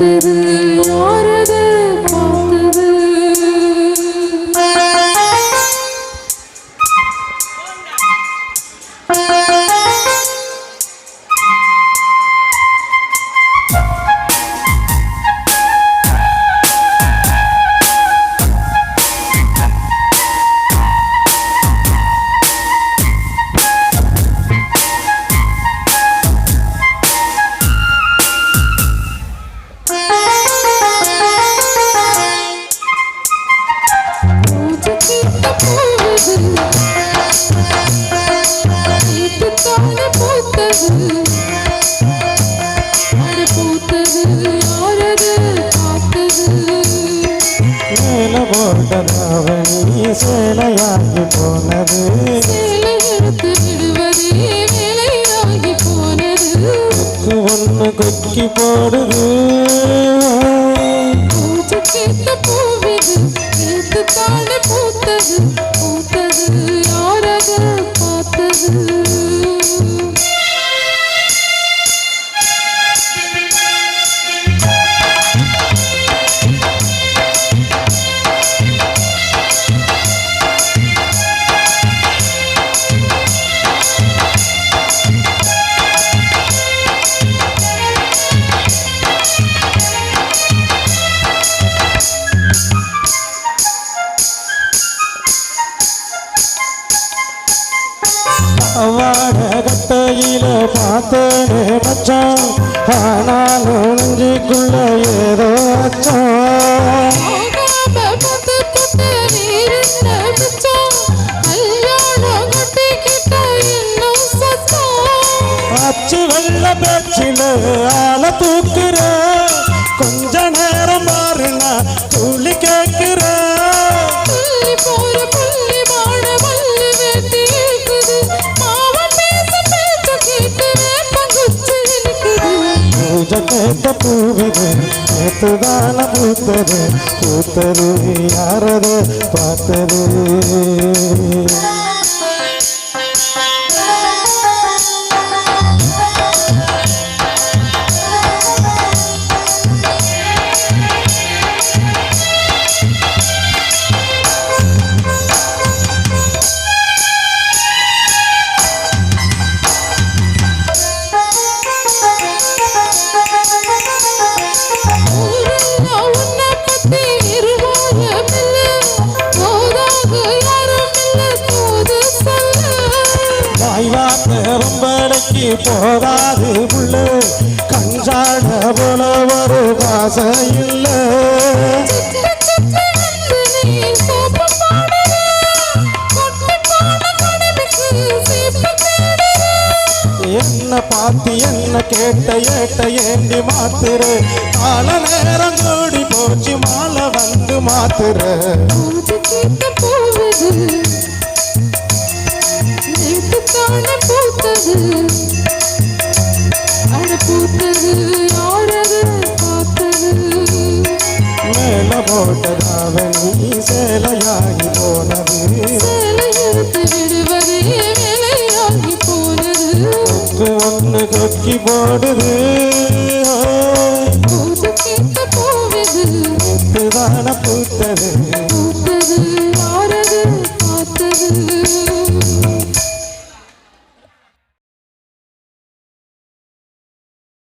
பூத்தது மேல போட்டதாவணி சேலையாகி போனது. வேலையாகி போனது கொக்கு கொக்கி போடுது பூத்தது பூத்தது. உலகத்தையில பார்த்தேனே மச்சான். ஆனாலும் நெஞ்சுக்குள்ள ஏதோ அச்சம் அச்சு வெள்ள பேச்சில ஆள தூக்கு. பூஜை கேட்ட பூவிது நேத்துதான பூத்தது. பூத்தது யாரது? பார்த்தது. ரொம்படைக்கு போதாது புள்ள. கஞ்சாட போல ஒரு காசை இல்லை என்ன பார்த்து என்ன கேட்ட ஏட்ட ஏண்டி மாத்துரு கால நேரம் கூடி போச்சு மாலை வந்து மாத்துரு மேல போட்டதாவ நீ சேலையாகி போனது கொக்கு ஒண்ணு கொக்கி போடுது முத்துதான பூத்தது